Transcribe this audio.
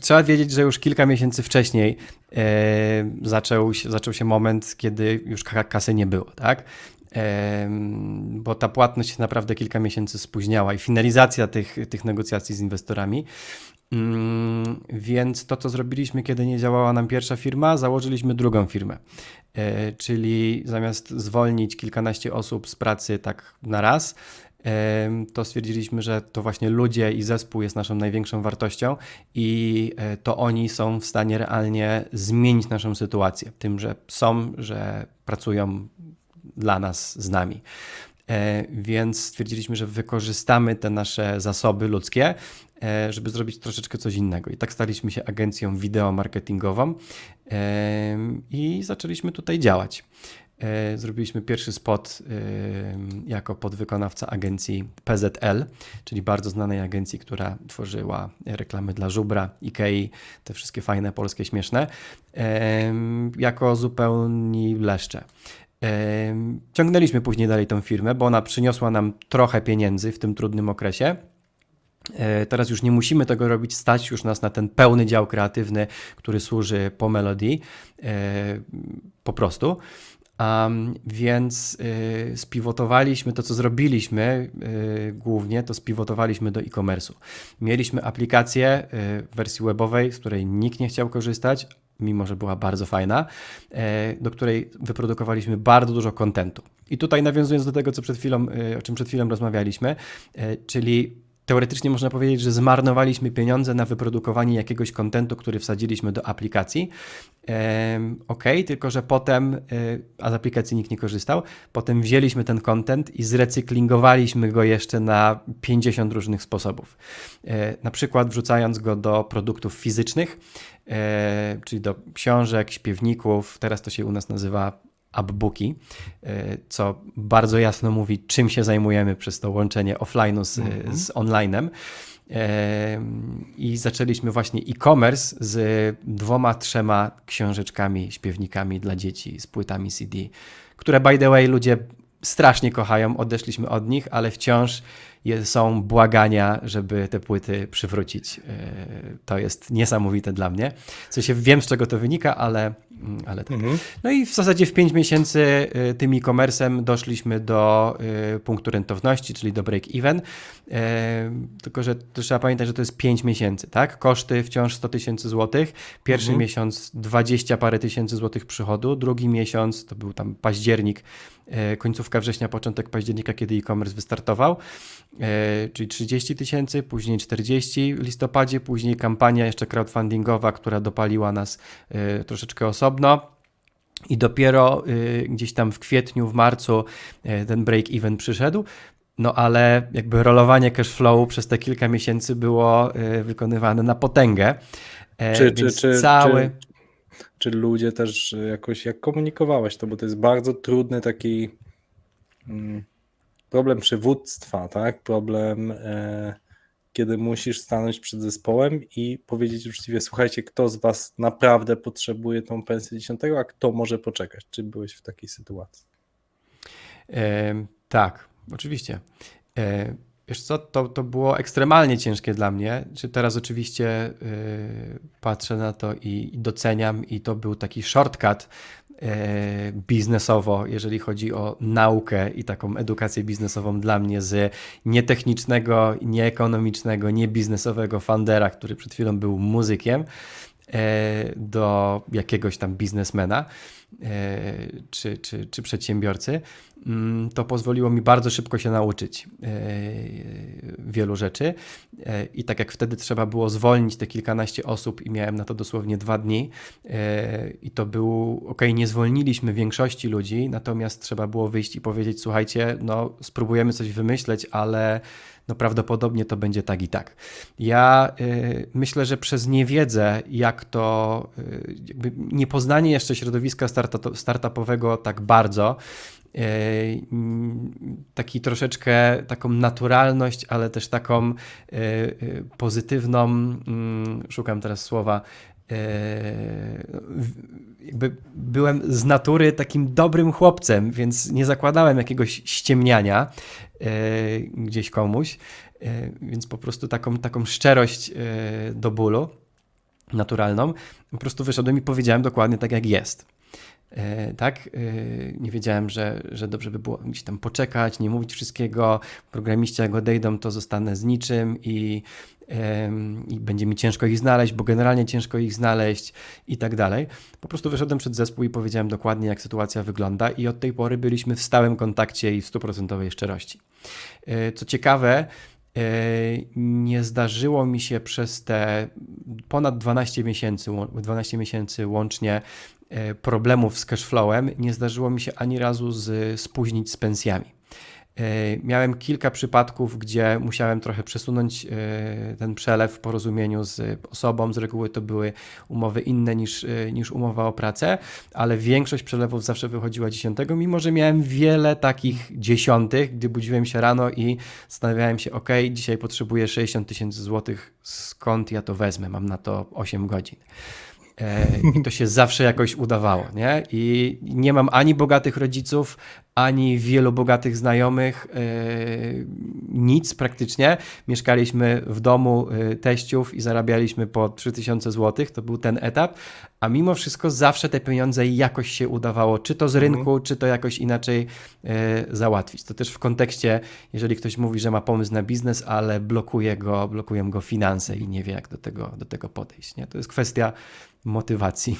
Trzeba wiedzieć, że już kilka miesięcy wcześniej e, zaczął, się, zaczął się moment, kiedy już ka- kasy nie było, tak? Em, bo ta płatność naprawdę kilka miesięcy spóźniała i finalizacja tych, tych negocjacji z inwestorami. Mm, Więc to, co zrobiliśmy, kiedy nie działała nam pierwsza firma, założyliśmy drugą firmę. E, Czyli zamiast zwolnić kilkanaście osób z pracy tak na raz, to stwierdziliśmy, że to właśnie ludzie i zespół jest naszą największą wartością i e, to oni są w stanie realnie zmienić naszą sytuację. Tym, że są, że pracują dla nas, z nami. E, Więc stwierdziliśmy, że wykorzystamy te nasze zasoby ludzkie, e, żeby zrobić troszeczkę coś innego. I tak staliśmy się agencją wideo marketingową i zaczęliśmy tutaj działać. E, Zrobiliśmy pierwszy spot em, jako podwykonawca agencji PZL, czyli bardzo znanej agencji, która tworzyła reklamy dla Żubra, Ikei, te wszystkie fajne polskie śmieszne, em, jako zupełni leszcze. Ciągnęliśmy później dalej tą firmę, bo ona przyniosła nam trochę pieniędzy w tym trudnym okresie. E, Teraz już nie musimy tego robić, stać już nas na ten pełny dział kreatywny, który służy po melodii, e, po prostu. Um, więc y, spiwotowaliśmy to, co zrobiliśmy y, głównie, to spiwotowaliśmy do e-commerce'u. Mieliśmy aplikację y, w wersji webowej, z której nikt nie chciał korzystać, mimo że była bardzo fajna, e, do której wyprodukowaliśmy bardzo dużo kontentu. I tutaj nawiązując do tego, co przed chwilą, y, o czym przed chwilą rozmawialiśmy, e, czyli teoretycznie można powiedzieć, że zmarnowaliśmy pieniądze na wyprodukowanie jakiegoś kontentu, który wsadziliśmy do aplikacji. Ok, tylko że potem, y, a z aplikacji nikt nie korzystał, potem wzięliśmy ten content i zrecyklingowaliśmy go jeszcze na 50 różnych sposobów. E, Na przykład wrzucając go do produktów fizycznych, e, czyli do książek, śpiewników, teraz to się u nas nazywa upbooki, e, co bardzo jasno mówi, czym się zajmujemy przez to łączenie offline'u z, z online'em. E, I zaczęliśmy właśnie e-commerce z dwoma, trzema książeczkami, śpiewnikami dla dzieci, z płytami CD, które by the way ludzie strasznie kochają, odeszliśmy od nich, ale wciąż są błagania, żeby te płyty przywrócić. E, To jest niesamowite dla mnie. W sensie wiem, z czego to wynika, ale, ale tak. No i w zasadzie w 5 miesięcy y, tym e-commerce'em doszliśmy do y, punktu rentowności, czyli do break-even. E, Tylko, że to trzeba pamiętać, że to jest 5 miesięcy, tak? Koszty wciąż 100 tysięcy złotych. Pierwszy miesiąc 20 parę tysięcy złotych przychodu. Drugi miesiąc to był tam październik, końcówka września, początek października, kiedy e-commerce wystartował. Czyli 30 tysięcy, później 40 w listopadzie, później kampania jeszcze crowdfundingowa, która dopaliła nas troszeczkę osobno. I dopiero y, gdzieś tam w kwietniu, w marcu y, ten break-even przyszedł. No ale jakby rolowanie cash flow przez te kilka miesięcy było y, wykonywane na potęgę. E, Czy, czy, czy, cały... czy, czy ludzie też jakoś, jak komunikowałeś to, bo to jest bardzo trudny taki mm, problem przywództwa, tak? Problem, e, kiedy musisz stanąć przed zespołem i powiedzieć uczciwie, słuchajcie, kto z was naprawdę potrzebuje tą pensję dziesiątego, a kto może poczekać. Czy byłeś w takiej sytuacji? E, tak, oczywiście. E, wiesz co, to, to było ekstremalnie ciężkie dla mnie. Czy teraz oczywiście y, patrzę na to i, i doceniam i to był taki shortcut biznesowo, jeżeli chodzi o naukę i taką edukację biznesową dla mnie z nietechnicznego, nieekonomicznego, niebiznesowego foundera, który przed chwilą był muzykiem, e, do jakiegoś tam biznesmena e, czy, czy, czy przedsiębiorcy, mm, to pozwoliło mi bardzo szybko się nauczyć e, wielu rzeczy. E, I tak jak wtedy trzeba było zwolnić te kilkanaście osób, i miałem na to dosłownie dwa dni, e, i to był, ok, nie zwolniliśmy większości ludzi, natomiast trzeba było wyjść i powiedzieć: Słuchajcie, no, spróbujemy coś wymyśleć, ale no prawdopodobnie to będzie tak i tak. Ja y, myślę, że przez niewiedzę, jak to, y, niepoznanie jeszcze środowiska starta- startupowego tak bardzo, taki troszeczkę taką naturalność, ale też taką y, y, pozytywną, mm, szukam teraz słowa, jakby byłem z natury takim dobrym chłopcem, więc nie zakładałem jakiegoś ściemniania gdzieś komuś, więc po prostu taką, taką szczerość do bólu. naturalną. Po prostu wyszedłem i powiedziałem dokładnie tak, jak jest. E, tak, e, nie wiedziałem, że, że dobrze by było gdzieś tam poczekać, nie mówić wszystkiego. Programiści jak odejdą, to zostanę z niczym i, i będzie mi ciężko ich znaleźć, bo generalnie ciężko ich znaleźć i tak dalej. Po prostu wyszedłem przed zespół i powiedziałem dokładnie, jak sytuacja wygląda, i od tej pory byliśmy w stałym kontakcie i w stuprocentowej szczerości. E, Co ciekawe, nie zdarzyło mi się przez te ponad 12 miesięcy, łą- 12 miesięcy łącznie problemów z cashflowem, nie zdarzyło mi się ani razu z, spóźnić z pensjami. E, Miałem kilka przypadków, gdzie musiałem trochę przesunąć e, ten przelew w porozumieniu z osobą. Z reguły to były umowy inne niż, e, niż umowa o pracę, ale większość przelewów zawsze wychodziła dziesiątego, mimo że miałem wiele takich dziesiątych, gdy budziłem się rano i zastanawiałem się, ok, dzisiaj potrzebuję 60 tysięcy złotych, skąd ja to wezmę? Mam na to 8 godzin. E, I to się zawsze jakoś udawało, nie? I nie mam ani bogatych rodziców, ani wielu bogatych znajomych, e, nic praktycznie. Mieszkaliśmy w domu e, teściów i zarabialiśmy po 3000 zł, to był ten etap, a mimo wszystko zawsze te pieniądze jakoś się udawało, czy to z rynku, czy to jakoś inaczej e, załatwić. To też w kontekście, jeżeli ktoś mówi, że ma pomysł na biznes, ale blokuje go, blokują go finanse i nie wie, jak do tego, do tego podejść, nie? To jest kwestia motywacji.